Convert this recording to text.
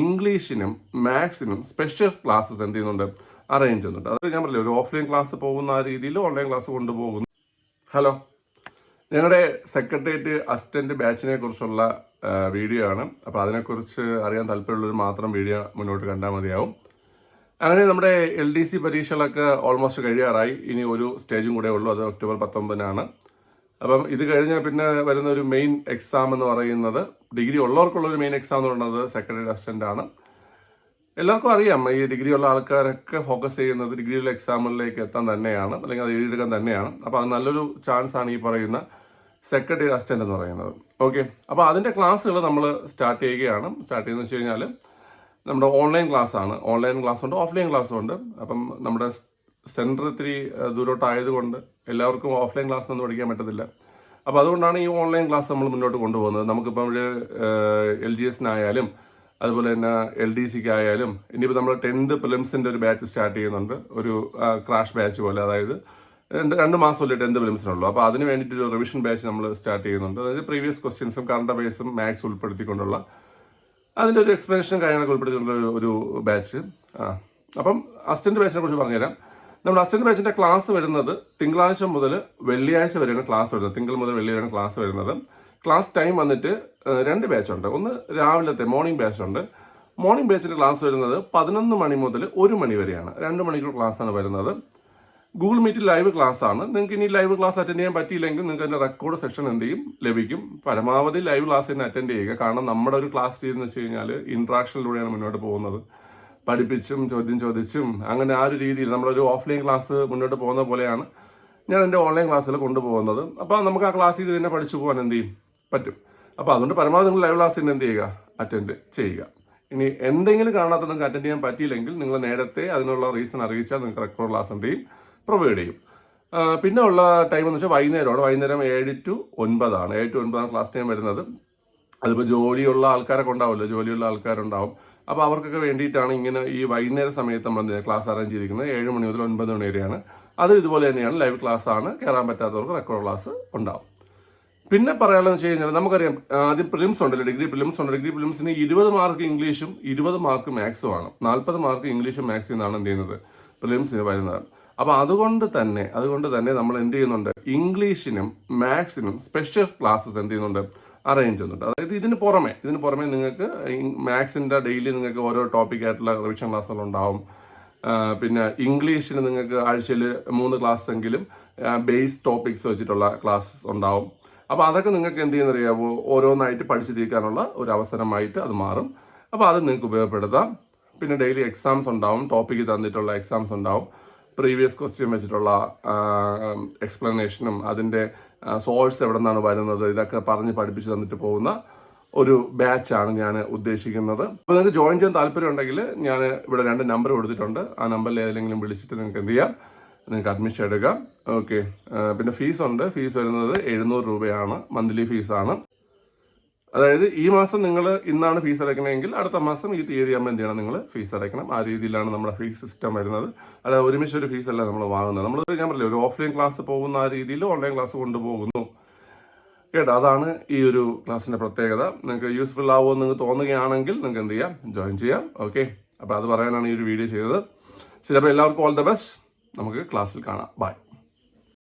ഇംഗ്ലീഷിനും മാത്സിനും special classes എന്ത് ചെയ്യുന്നുണ്ട്? Arrange ചെയ്യുന്നുണ്ട്. അത് ഞാൻ പറഞ്ഞില്ല ഒരു ഓഫ്ലൈൻ ക്ലാസ് പോകുന്ന ആ രീതിയിൽ ഓൺലൈൻ ക്ലാസ് കൊണ്ടുപോകുന്നു. ഹലോ ഞങ്ങളുടെ സെക്രട്ടേറിയറ്റ് അസിസ്റ്റന്റ് ബാച്ചിനെ കുറിച്ചുള്ള വീഡിയോ ആണ്. അപ്പോൾ അതിനെക്കുറിച്ച് അറിയാൻ താല്പര്യമുള്ളവർ മാത്രം വീഡിയോ മുന്നോട്ട് കണ്ടാൽ മതിയാവും. അങ്ങനെ നമ്മുടെ എൽ ഡി സി പരീക്ഷകളൊക്കെ ഓൾമോസ്റ്റ് കഴിയാറായി. ഇനി ഒരു സ്റ്റേജും കൂടെ ഉള്ളൂ. അത് ഒക്ടോബർ പത്തൊമ്പതിനാണ്. അപ്പം ഇത് കഴിഞ്ഞാൽ പിന്നെ വരുന്ന ഒരു മെയിൻ എക്സാം എന്ന് പറയുന്നത് ഡിഗ്രി ഉള്ളവർക്കുള്ള ഒരു മെയിൻ എക്സാം എന്ന് പറയുന്നത് സെക്രട്ടറി അസിസ്റ്റന്റ് ആണ്. എല്ലാവർക്കും അറിയാം ഈ ഡിഗ്രി ഉള്ള ആൾക്കാരൊക്കെ ഫോക്കസ് ചെയ്യുന്നത് ഡിഗ്രിയിലെ എക്സാമുകളിലേക്ക് എത്താൻ തന്നെയാണ് അല്ലെങ്കിൽ അത് എഴുതിയെടുക്കാൻ തന്നെയാണ്. അപ്പോൾ അത് നല്ലൊരു ചാൻസ് ആണ് ഈ പറയുന്ന സെക്രട്ടറി അസിസ്റ്റന്റ് എന്ന് പറയുന്നത്. ഓക്കെ അപ്പോൾ അതിന്റെ ക്ലാസ്സുകൾ നമ്മൾ സ്റ്റാർട്ട് ചെയ്യുകയാണ്. സ്റ്റാർട്ട് ചെയ്യുന്നത് വെച്ച് കഴിഞ്ഞാൽ നമ്മുടെ ഓൺലൈൻ ക്ലാസ് ആണ്. ഓൺലൈൻ ക്ലാസ് ഉണ്ട് ഓഫ്ലൈൻ ക്ലാസ്സും ഉണ്ട്. അപ്പം നമ്മുടെ സെന്റർ ഇത്തിരി ദൂരോട്ടായതുകൊണ്ട് എല്ലാവർക്കും ഓഫ്ലൈൻ ക്ലാസ് ഒന്നും പഠിക്കാൻ പറ്റത്തില്ല. അപ്പോൾ അതുകൊണ്ടാണ് ഈ ഓൺലൈൻ ക്ലാസ് നമ്മൾ മുന്നോട്ട് കൊണ്ടുപോകുന്നത്. നമുക്കിപ്പം ഒരു എൽ ജി എസിനായാലും അതുപോലെ തന്നെ എൽ ഡി സിക്ക് ആയാലും ഇനിയിപ്പോൾ നമ്മൾ ടെൻത്ത് പ്രിലിംസിന്റെ ഒരു ബാച്ച് സ്റ്റാർട്ട് ചെയ്യുന്നുണ്ട്. ഒരു ക്രാഷ് ബാച്ച് പോലെ അതായത് രണ്ട് രണ്ട് മാസമല്ലേ ടെൻത്ത് പ്രിലിംസിനുള്ളൂ അപ്പോൾ അതിന് വേണ്ടിയിട്ട് ഒരു റിവിഷൻ ബാച്ച് നമ്മൾ സ്റ്റാർട്ട് ചെയ്യുന്നുണ്ട്. അതായത് പ്രീവിയസ് ക്വസ്റ്റ്യൻസും കറണ്ട് അഫയേഴ്സും മാത്സ് ഉൾപ്പെടുത്തിക്കൊണ്ടുള്ള അതിന്റെ ഒരു എക്സ്പ്ലനേഷൻ കാര്യങ്ങളൊക്കെ ഉൾപ്പെടുത്തിയിട്ടുള്ള ഒരു- ബാച്ച്. ആ അപ്പം അസിസ്റ്റന്റ് ബാച്ചിനെ കുറിച്ച് പറഞ്ഞുതരാം. അസിസ്റ്റന്റ് ബാച്ചിന്റെ ക്ലാസ് വരുന്നത് തിങ്കളാഴ്ച മുതൽ വെള്ളിയാഴ്ച വരെയാണ് ക്ലാസ് വരുന്നത്. തിങ്കൾ മുതൽ വെള്ളി വരെയാണ് ക്ലാസ് വരുന്നത്. ക്ലാസ് ടൈം വന്നിട്ട് രണ്ട് ബാച്ച് ഉണ്ട്. ഒന്ന് രാവിലത്തെ മോർണിംഗ് ബാച്ച് ഉണ്ട്. മോർണിംഗ് ബാച്ചിന്റെ ക്ലാസ് വരുന്നത് പതിനൊന്ന് മണി മുതൽ ഒരു മണി വരെയാണ്. രണ്ട് മണിക്കൂർ ക്ലാസ് ആണ് വരുന്നത്. ഗൂഗിൾ മീറ്റിൽ ലൈവ് ക്ലാസ് ആണ്. നിങ്ങൾക്ക് ഇനി ലൈവ് ക്ലാസ് അറ്റൻഡ് ചെയ്യാൻ പറ്റിയില്ലെങ്കിൽ നിങ്ങൾക്ക് അതിന്റെ റെക്കോർഡ് സെഷൻ എന്ത് ചെയ്യും? ലഭിക്കും. പരമാവധി ലൈവ് ക്ലാസ് തന്നെ അറ്റൻഡ് ചെയ്യുക. കാരണം നമ്മുടെ ഒരു ക്ലാസ് രീതി വെച്ച് കഴിഞ്ഞാൽ ഇൻട്രാക്ഷനിലൂടെയാണ് മുന്നോട്ട് പോകുന്നത്. പഠിപ്പിച്ചും ചോദ്യം ചോദിച്ചും അങ്ങനെ ആ ഒരു രീതിയിൽ നമ്മളൊരു ഓഫ്ലൈൻ ക്ലാസ് മുന്നോട്ട് പോകുന്ന പോലെയാണ് ഞാൻ എന്റെ ഓൺലൈൻ ക്ലാസ്സിൽ കൊണ്ടുപോകുന്നത്. അപ്പോൾ നമുക്ക് ആ ക്ലാസ്സിൽ തന്നെ പഠിച്ചു പോകാൻ എന്ത് ചെയ്യും? പറ്റും. അപ്പോൾ അതുകൊണ്ട് പരമാവധി നിങ്ങൾ ലൈവ് ക്ലാസ്സിൽ എന്ത് ചെയ്യുക? അറ്റൻഡ് ചെയ്യുക. ഇനി എന്തെങ്കിലും കാണാത്ത നിങ്ങൾക്ക് അറ്റൻഡ് ചെയ്യാൻ പറ്റിയില്ലെങ്കിൽ നിങ്ങൾ നേരത്തെ അതിനുള്ള റീസൺ അറിയിച്ചാൽ നിങ്ങൾക്ക് റെക്കോർഡ് ക്ലാസ് എന്ത് ചെയ്യും? പ്രൊവൈഡ് ചെയ്യും. പിന്നെ ഉള്ള ടൈം എന്ന് വെച്ചാൽ വൈകുന്നേരമാണ്. വൈകുന്നേരം ഏഴ് ടു ഒൻപതാണ്. ഏഴ് ടു ഒൻപതാണ് ക്ലാസ് ടൈം വരുന്നത്. അതിപ്പോൾ ജോലിയുള്ള ആൾക്കാരൊക്കെ ഉണ്ടാവുമല്ലോ. ജോലിയുള്ള ആൾക്കാരുണ്ടാവും. അപ്പോൾ അവർക്കൊക്കെ വേണ്ടിയിട്ടാണ് ഇങ്ങനെ ഈ വൈകുന്നേര സമയത്ത് നമ്മൾ എന്ത് ക്ലാസ് അറേഞ്ച് ചെയ്തിരിക്കുന്നത് ഏഴ് മണി മുതൽ ഒൻപത് മണി വരെയാണ്. അത് ഇതുപോലെ തന്നെയാണ് ലൈവ് ക്ലാസ് ആണ്. കയറാൻ പറ്റാത്തവർക്ക് റെക്കോർഡ് ക്ലാസ് ഉണ്ടാവും. പിന്നെ പറയാനുള്ളത് വെച്ച് കഴിഞ്ഞാൽ നമുക്കറിയാം ആദ്യം പ്രിലിംസ് ഉണ്ട് ഡിഗ്രി പ്രിലിംസ് ഉണ്ട് ഡിഗ്രി പ്രിലിംസിന് ഇരുപത് മാർക്ക് ഇംഗ്ലീഷും ഇരുപത് മാർക്ക് മാത്സും ആണ്. നാൽപ്പത് മാർക്ക് ഇംഗ്ലീഷും മാത്സിൽ എന്നാണ് എന്ത് ചെയ്യുന്നത്? പ്രിലിംസിന് വരുന്നത്. അപ്പോൾ അതുകൊണ്ട് തന്നെ അതുകൊണ്ട് തന്നെ നമ്മൾ എന്ത് ചെയ്യുന്നുണ്ട്? ഇംഗ്ലീഷിനും മാത്സിനും സ്പെഷ്യൽ ക്ലാസ്സസ് എന്ത് ചെയ്യുന്നുണ്ട്? അറേഞ്ച് ചെയ്യുന്നുണ്ട്. അതായത് ഇതിന് പുറമെ ഇതിന് പുറമെ നിങ്ങൾക്ക് മാത്സിന്റെ ഡെയിലി നിങ്ങൾക്ക് ഓരോ ടോപ്പിക് ആയിട്ടുള്ള റിവിഷൻ ക്ലാസ്സുകൾ ഉണ്ടാവും. പിന്നെ ഇംഗ്ലീഷിന് നിങ്ങൾക്ക് ആഴ്ചയിൽ മൂന്ന് ക്ലാസ് എങ്കിലും ബേസ് ടോപ്പിക്സ് വെച്ചിട്ടുള്ള ക്ലാസ് ഉണ്ടാവും. അപ്പോൾ അതൊക്കെ നിങ്ങൾക്ക് എന്ത് ചെയ്യുന്നറിയാമോ ഓരോന്നായിട്ട് പഠിച്ചു തീർക്കാനുള്ള ഒരു അവസരമായിട്ട് അത് മാറും. അപ്പോൾ അത് നിങ്ങൾക്ക് ഉപയോഗപ്പെടുത്താം. പിന്നെ ഡെയിലി എക്സാംസ് ഉണ്ടാവും. ടോപ്പിക്ക് തന്നിട്ടുള്ള എക്സാംസ് ഉണ്ടാവും. പ്രീവിയസ് ക്വസ്റ്റ്യൻ വെച്ചിട്ടുള്ള എക്സ്പ്ലനേഷനും അതിന്റെ സോഴ്സ് എവിടെ നിന്നാണ് വരുന്നത് ഇതൊക്കെ പറഞ്ഞ് പഠിപ്പിച്ച് തന്നിട്ട് പോകുന്ന ഒരു ബാച്ചാണ് ഞാൻ ഉദ്ദേശിക്കുന്നത്. അപ്പോൾ നിങ്ങൾക്ക് ജോയിൻ ചെയ്യാൻ താല്പര്യം ഉണ്ടെങ്കിൽ ഞാൻ ഇവിടെ രണ്ട് നമ്പർ കൊടുത്തിട്ടുണ്ട്. ആ നമ്പറിൽ ഏതെങ്കിലും വിളിച്ചിട്ട് നിങ്ങൾക്ക് എന്ത് ചെയ്യാം? നിങ്ങൾക്ക് അഡ്മിഷൻ എടുക്കാം. ഓക്കെ പിന്നെ ഫീസ് ഉണ്ട്. ഫീസ് വരുന്നത് എഴുന്നൂറ് രൂപയാണ്. മന്ത്ലി ഫീസാണ് അതായത് ഈ മാസം നിങ്ങൾ ഇന്നാണ് ഫീസ് അടയ്ക്കണമെങ്കിൽ അടുത്ത മാസം ഈ തീയതി ആകുമ്പോൾ എന്ത് ചെയ്യണം? നിങ്ങൾ ഫീസ് അടയ്ക്കണം. ആ രീതിയിലാണ് നമ്മുടെ ഫീസ് സിസ്റ്റം വരുന്നത്. അല്ലാതെ ഒരുമിച്ച് ഒരു ഫീസ് അല്ല നമ്മൾ വാങ്ങുന്നത്. നമ്മൾ ഞാൻ പറഞ്ഞില്ല ഒരു ഓഫ്ലൈൻ ക്ലാസ് പോകുന്ന ആ രീതിയിൽ ഓൺലൈൻ ക്ലാസ് കൊണ്ടുപോകുന്നു. കേട്ടോ? അതാണ് ഈ ഒരു ക്ലാസ്സിന്റെ പ്രത്യേകത. നിങ്ങൾക്ക് യൂസ്ഫുൾ ആവുമെന്ന് നിങ്ങൾക്ക് തോന്നുകയാണെങ്കിൽ നിങ്ങൾക്ക് എന്ത് ചെയ്യാം? ജോയിൻ ചെയ്യാം. ഓക്കെ അപ്പോൾ അത് പറയാനാണ് ഈ ഒരു വീഡിയോ ചെയ്തത്. ശരി അപ്പോൾ എല്ലാവർക്കും ഓൾ ദ ബെസ്റ്റ് നമുക്ക് ക്ലാസ്സിൽ കാണാം. ബൈ